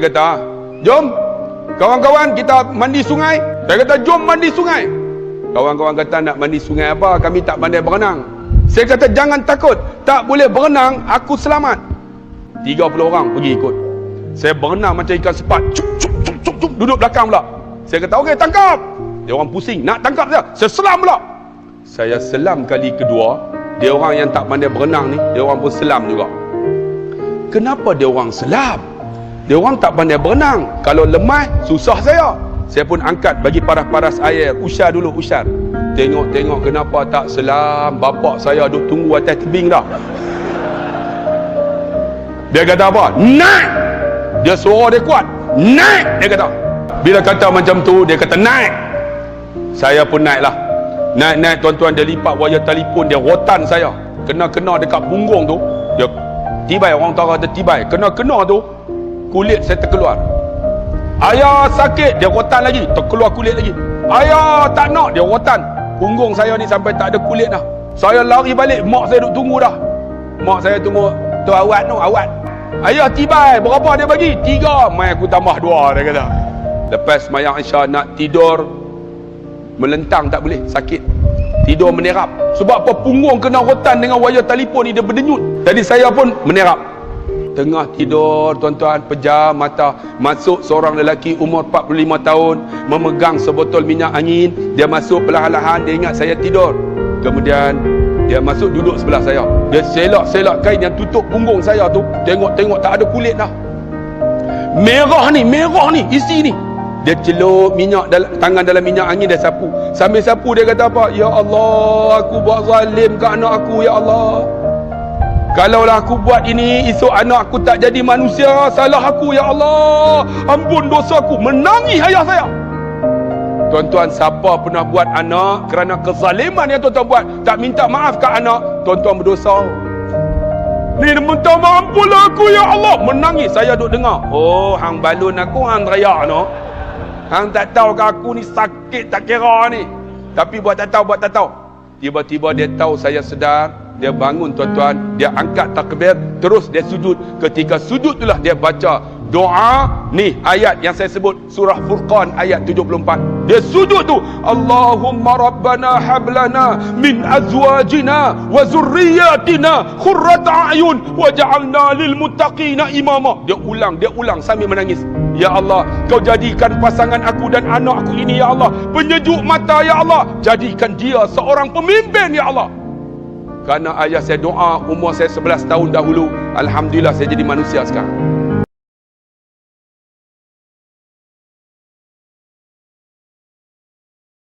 Dia kata, "Ah, jom kawan-kawan kita mandi sungai. Saya kata, jom mandi sungai. Kawan-kawan kata nak mandi sungai apa? Kami tak pandai berenang. Saya kata jangan takut. Tak boleh berenang, aku selamat. 30 orang pergi ikut. Saya berenang macam ikan sepat. Cuk, cuk, cuk, cuk, cuk. Duduk belakang pula. Saya kata, okey tangkap. Dia orang pusing. Nak tangkap saya. Saya selam pula. Saya selam kali kedua. Dia orang yang tak pandai berenang ni, dia orang pun selam juga. Kenapa dia orang selam? Dia orang tak pandai berenang. Kalau lemah, susah saya. Saya pun angkat bagi paras-paras air. Usar dulu, usar. Tengok-tengok kenapa tak selam. Bapak saya duk tunggu atas tebing dah. Dia kata apa? Naik! Dia suara dia kuat. Naik! Dia kata. Bila kata macam tu, dia kata naik. Saya pun naik lah. Naik-naik tuan-tuan dia lipat wayar telefon dia rotan saya. Kena-kena dekat punggung tu. Dia tibai orang tahu kata tibai. Kena-kena tu kulit saya terkeluar. Ayah sakit dia rotan lagi, terkeluar kulit lagi. Ayah tak nak dia rotan. Punggung saya ni sampai tak ada kulit dah. Saya lari balik, mak saya duk tunggu dah. Mak saya tunggu tu awat tu, awat. Ayah tibai, berapa dia bagi? Tiga. Mai aku tambah dua dia kata. Lepas mayang Isya nak tidur melentang tak boleh, sakit. Tidur menerap. Sebab apa punggung kena rotan dengan wayar telefon ni dia berdenyut. Jadi saya pun menerap. Tengah tidur tuan-tuan. Pejam mata. Masuk seorang lelaki umur 45 tahun memegang sebotol minyak angin. Dia masuk perlahan-lahan. Dia ingat saya tidur. Kemudian dia masuk duduk sebelah saya. Dia selak-selak kain yang tutup punggung saya tu. Tengok-tengok tak ada kulit dah. Merah ni merah ni isi ni. Dia celup minyak dalam, tangan dalam minyak angin dia sapu. Sambil sapu dia kata apa? Ya Allah aku buat zalim ke anak aku ya Allah Kalaulah aku buat ini, esok anak aku tak jadi manusia, salah aku ya Allah. Ampun dosa aku. Menangis ayah saya. Tuan-tuan, siapa pernah buat anak kerana kezaliman yang tuan-tuan buat, tak minta maaf ke anak, tuan-tuan berdosa. Ni minta maaf pula aku ya Allah. Menangis saya duk dengar. Oh, hang balun aku hang teriak no. Hang tak tahu ke aku ni sakit tak kira ni. Tapi buat tak tahu, buat tak tahu. Tiba-tiba dia tahu saya sedar, dia bangun tuan-tuan, dia angkat takbir, terus dia sujud. Ketika sujud itulah dia baca doa ni ayat yang saya sebut surah Furqan ayat 74. Dia sujud tu, Allahumma rabbana hablana min azwajina wa zurriyyatina qurrata a'yun waj'alna lil muttaqina imama. Dia ulang, dia ulang sambil menangis. Ya Allah, kau jadikan pasangan aku dan anak aku ini ya Allah penyejuk mata ya Allah. Jadikan dia seorang pemimpin ya Allah. Karena ayah saya doa umur saya 11 tahun dahulu Alhamdulillah saya jadi manusia sekarang